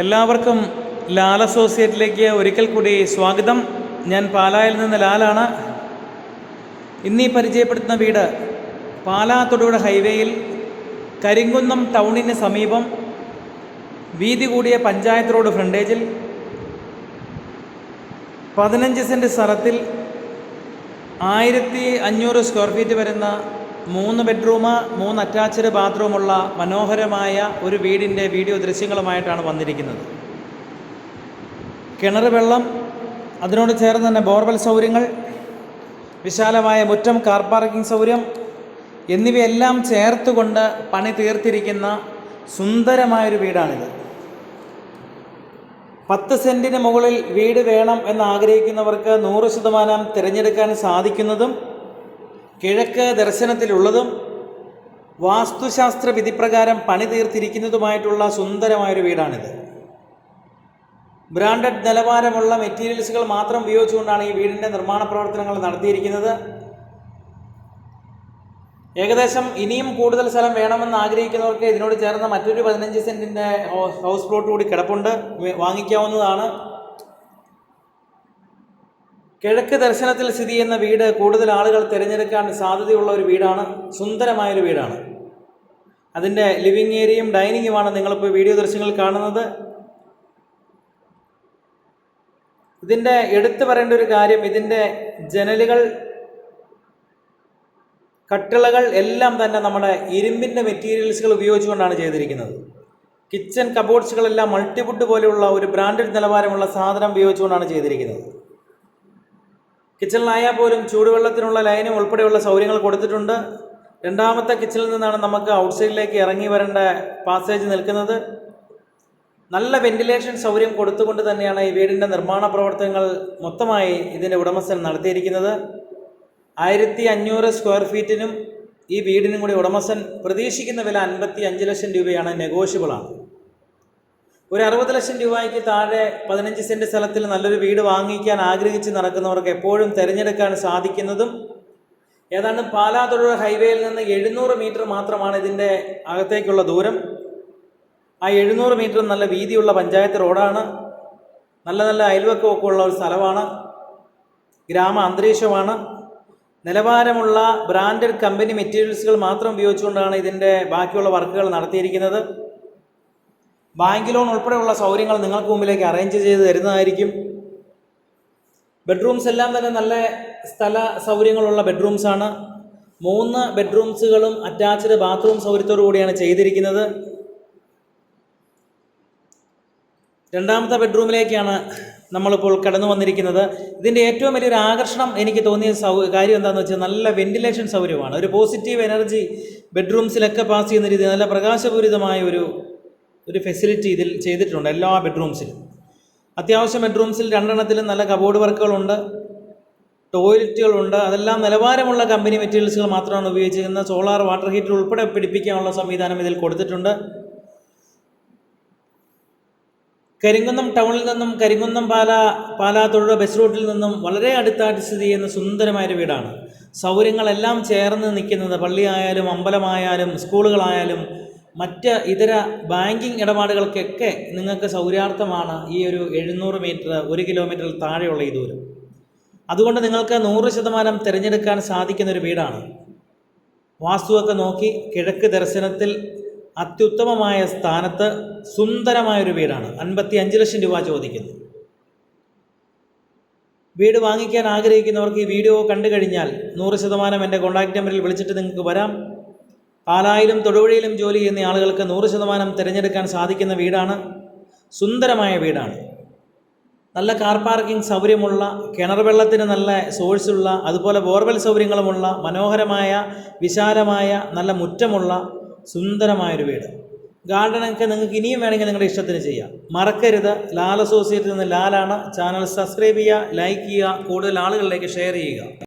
എല്ലാവർക്കും ലാൽ അസോസിയേറ്റിലേക്ക് ഒരിക്കൽ കൂടി സ്വാഗതം. ഞാൻ പാലായിൽ നിന്ന് ലാലാണ്. ഇന്നീ പരിചയപ്പെടുത്തുന്ന വീട് പാലാ തൊടുപുഴ ഹൈവേയിൽ കരിങ്കുന്നം ടൗണിന് സമീപം വീതി കൂടിയ പഞ്ചായത്ത് റോഡ് ഫ്രണ്ടേജിൽ പതിനഞ്ച് സെന്റ് സ്ഥലത്തിൽ ആയിരത്തി അഞ്ഞൂറ് സ്ക്വയർ ഫീറ്റ് വരുന്ന മൂന്ന് ബെഡ്റൂം മൂന്ന് അറ്റാച്ച്ഡ് ബാത്റൂമുള്ള മനോഹരമായ ഒരു വീടിന്റെ വീഡിയോ ദൃശ്യങ്ങളുമായിട്ടാണ് വന്നിരിക്കുന്നത്. കിണർ വെള്ളം അതിനോട് ചേർന്ന് തന്നെ ബോർവെൽ സൗകര്യങ്ങൾ വിശാലമായ മുറ്റം കാർ പാർക്കിംഗ് സൗകര്യം എന്നിവയെല്ലാം ചേർത്തുകൊണ്ട് പണി തീർത്തിരിക്കുന്ന സുന്ദരമായൊരു വീടാണിത്. പത്ത് സെന്റിന് മുകളിൽ വീട് വേണം എന്ന് ആഗ്രഹിക്കുന്നവർക്ക് നൂറ് ശതമാനം തിരഞ്ഞെടുക്കാൻ സാധിക്കുന്നതും കിഴക്ക് ദർശനത്തിലുള്ളതും വാസ്തുശാസ്ത്ര വിധിപ്രകാരം പണി തീർത്തിരിക്കുന്നതുമായിട്ടുള്ള സുന്ദരമായൊരു വീടാണിത്. ബ്രാൻഡഡ് നിലവാരമുള്ള മെറ്റീരിയൽസുകൾ മാത്രം ഉപയോഗിച്ചുകൊണ്ടാണ് ഈ വീടിന്റെ നിർമ്മാണ പ്രവർത്തനങ്ങൾ നടത്തിയിരിക്കുന്നത്. ഏകദേശം ഇനിയും കൂടുതൽ സ്ഥലം വേണമെന്ന് ആഗ്രഹിക്കുന്നവർക്ക് ഇതിനോട് ചേർന്ന മറ്റൊരു പതിനഞ്ച് സെന്റിന്റെ ഹൗസ് പ്ലോട്ട് കൂടി കിടപ്പുണ്ട്. വാങ്ങിക്കാവുന്നതാണ്. കിഴക്ക് ദർശനത്തിൽ സ്ഥിതി ചെയ്യുന്ന വീട് കൂടുതൽ ആളുകൾ തിരഞ്ഞെടുക്കാൻ സാധ്യതയുള്ള ഒരു വീടാണ് സുന്ദരമായൊരു വീടാണ്. അതിന്റെ ലിവിങ് ഏരിയയും ഡൈനിങ്ങുമാണ് നിങ്ങളിപ്പോൾ വീഡിയോ ദൃശ്യങ്ങൾ കാണുന്നത്. ഇതിന്റെ എടുത്തു പറയേണ്ട ഒരു കാര്യം ഇതിന്റെ ജനലുകൾ കട്ടിളകൾ എല്ലാം തന്നെ നമ്മുടെ ഇരുമ്പിന്റെ മെറ്റീരിയൽസുകൾ ഉപയോഗിച്ചുകൊണ്ടാണ് ചെയ്തിരിക്കുന്നത്. കിച്ചൺ കബോർഡ്സുകളെല്ലാം മൾട്ടിവുഡ് പോലെയുള്ള ഒരു ബ്രാൻഡഡ് നിലവാരമുള്ള സാധനം ഉപയോഗിച്ചുകൊണ്ടാണ് ചെയ്തിരിക്കുന്നത്. കിച്ചണിലായാൽ പോലും ചൂടുവെള്ളത്തിനുള്ള ലൈനും ഉൾപ്പെടെയുള്ള സൗകര്യങ്ങൾ കൊടുത്തിട്ടുണ്ട്. രണ്ടാമത്തെ കിച്ചണിൽ നിന്നാണ് നമുക്ക് ഔട്ട്സൈഡിലേക്ക് ഇറങ്ങി വരേണ്ട പാസേജ് നിൽക്കുന്നത്. നല്ല വെന്റിലേഷൻ സൗകര്യം കൊടുത്തുകൊണ്ട് തന്നെയാണ് ഈ വീടിന്റെ നിർമ്മാണ പ്രവർത്തനങ്ങൾ മൊത്തമായി ഇതിന്റെ ഉടമസ്ഥൻ നടത്തിയിരിക്കുന്നത്. ആയിരത്തി അഞ്ഞൂറ് സ്ക്വയർ ഫീറ്റിനും ഈ വീടിനും കൂടി ഉടമസ്ഥൻ പ്രതീക്ഷിക്കുന്ന വില അൻപത്തി അഞ്ച് ലക്ഷം രൂപയാണ് നെഗോഷ്യബിളാണ് ഒരു അറുപത് ലക്ഷം രൂപയ്ക്ക് താഴെ പതിനഞ്ച് സെന്റ് സ്ഥലത്തിൽ നല്ലൊരു വീട് വാങ്ങിക്കാൻ ആഗ്രഹിച്ച് നടക്കുന്നവർക്ക് എപ്പോഴും തിരഞ്ഞെടുക്കാൻ സാധിക്കുന്നതും ഏതാണ്ട് പാലാ ഹൈവേയിൽ നിന്ന് എഴുന്നൂറ് മീറ്റർ മാത്രമാണ് ഇതിന്റെ അകത്തേക്കുള്ള ദൂരം. ആ എഴുന്നൂറ് മീറ്റർ നല്ല വീതിയുള്ള പഞ്ചായത്ത് റോഡാണ്. നല്ല നല്ല അയൽവക്കമൊക്കെ ഉള്ള ഒരു സ്ഥലമാണ്. ഗ്രാമ അന്തരീക്ഷമാണ്. നിലവാരമുള്ള ബ്രാൻഡഡ് കമ്പനി മെറ്റീരിയൽസുകൾ മാത്രം ഉപയോഗിച്ചുകൊണ്ടാണ് ഇതിന്റെ ബാക്കിയുള്ള വർക്കുകൾ നടത്തിയിരിക്കുന്നത്. ബാങ്ക് ലോൺ ഉൾപ്പെടെയുള്ള സൗകര്യങ്ങൾ നിങ്ങൾക്ക് മുമ്പിലേക്ക് അറേഞ്ച് ചെയ്ത് തരുന്നതായിരിക്കും. ബെഡ്റൂംസ് എല്ലാം തന്നെ നല്ല സ്ഥല സൗകര്യങ്ങളുള്ള ബെഡ്റൂംസ് ആണ്. മൂന്ന് ബെഡ്റൂംസുകളും അറ്റാച്ച്ഡ് ബാത്റൂം സൗകര്യത്തോടു കൂടിയാണ് ചെയ്തിരിക്കുന്നത്. രണ്ടാമത്തെ ബെഡ്റൂമിലേക്കാണ് നമ്മളിപ്പോൾ കടന്നു വന്നിരിക്കുന്നത്. ഇതിന്റെ ഏറ്റവും വലിയൊരു ആകർഷണം എനിക്ക് തോന്നിയ സൗ കാര്യം എന്താണെന്ന് വെച്ചാൽ നല്ല വെന്റിലേഷൻ സൗകര്യമാണ്. ഒരു പോസിറ്റീവ് എനർജി ബെഡ്റൂംസിലൊക്കെ പാസ് ചെയ്യുന്ന രീതി നല്ല പ്രകാശപൂരിതമായ ഒരു ഒരു ഫെസിലിറ്റി ഇതിൽ ചെയ്തിട്ടുണ്ട് എല്ലാ ബെഡ്റൂംസിലും അത്യാവശ്യം ബെഡ്റൂംസിൽ രണ്ടെണ്ണത്തിലും നല്ല കബോർഡ് വർക്കുകളുണ്ട് ടോയ്ലറ്റുകളുണ്ട് അതെല്ലാം നിലവാരമുള്ള കമ്പനി മെറ്റീരിയൽസുകൾ മാത്രമാണ് ഉപയോഗിച്ചിരിക്കുന്നത്. സോളാർ വാട്ടർ ഹീറ്റർ ഉൾപ്പെടെ പിടിപ്പിക്കാനുള്ള സംവിധാനം ഇതിൽ കൊടുത്തിട്ടുണ്ട്. കരിങ്കുന്നം ടൗണിൽ നിന്നും കരിങ്കുന്നം പാല പാലാ ബസ് റൂട്ടിൽ നിന്നും വളരെ അടുത്തായിട്ട് സ്ഥിതി ചെയ്യുന്ന സുന്ദരമായൊരു വീടാണ്. സൗകര്യങ്ങളെല്ലാം ചേർന്ന് നിൽക്കുന്നത് പള്ളിയായാലും അമ്പലമായാലും സ്കൂളുകളായാലും മറ്റ് ഇതര ബാങ്കിങ് ഇടപാടുകൾക്കൊക്കെ നിങ്ങൾക്ക് സൗകര്യാർത്ഥമാണ് ഈ ഒരു എഴുന്നൂറ് മീറ്റർ ഒരു കിലോമീറ്ററിൽ താഴെയുള്ള ഈ ദൂരം. അതുകൊണ്ട് നിങ്ങൾക്ക് നൂറ് ശതമാനം തിരഞ്ഞെടുക്കാൻ സാധിക്കുന്ന ഒരു വീടാണ്. വാസ്തുവൊക്കെ നോക്കി കിഴക്ക് ദർശനത്തിൽ അത്യുത്തമമായ സ്ഥാനത്ത് സുന്ദരമായൊരു വീടാണ്. അൻപത്തി അഞ്ച് ലക്ഷം രൂപ ചോദിക്കുന്നു. വീട് വാങ്ങിക്കാൻ ആഗ്രഹിക്കുന്നവർക്ക് ഈ വീഡിയോ കണ്ടു കഴിഞ്ഞാൽ നൂറ് ശതമാനം എന്റെ കോൺടാക്റ്റ് നമ്പറിൽ വിളിച്ചിട്ട് നിങ്ങൾക്ക് വരാം. പാലായിലും തൊടുപുഴയിലും ജോലി ചെയ്യുന്ന ആളുകൾക്ക് നൂറ് ശതമാനം തിരഞ്ഞെടുക്കാൻ സാധിക്കുന്ന വീടാണ്. സുന്ദരമായ വീടാണ്. നല്ല കാർ പാർക്കിംഗ് സൗകര്യമുള്ള കിണർ വെള്ളത്തിന് നല്ല സോഴ്സുള്ള അതുപോലെ ബോർവെൽ സൗകര്യങ്ങളുമുള്ള മനോഹരമായ വിശാലമായ നല്ല മുറ്റമുള്ള സുന്ദരമായൊരു വീട്. ഗാർഡനൊക്കെ നിങ്ങൾക്ക് ഇനിയും വേണമെങ്കിൽ നിങ്ങളുടെ ഇഷ്ടത്തിന് ചെയ്യാം. മറക്കരുത്. ലാൽ അസോസിയേറ്റിൽ നിന്ന് ലാലാണ്. ചാനൽ സബ്സ്ക്രൈബ് ചെയ്യുക ലൈക്ക് ചെയ്യുക കൂടുതൽ ആളുകളിലേക്ക് ഷെയർ ചെയ്യുക.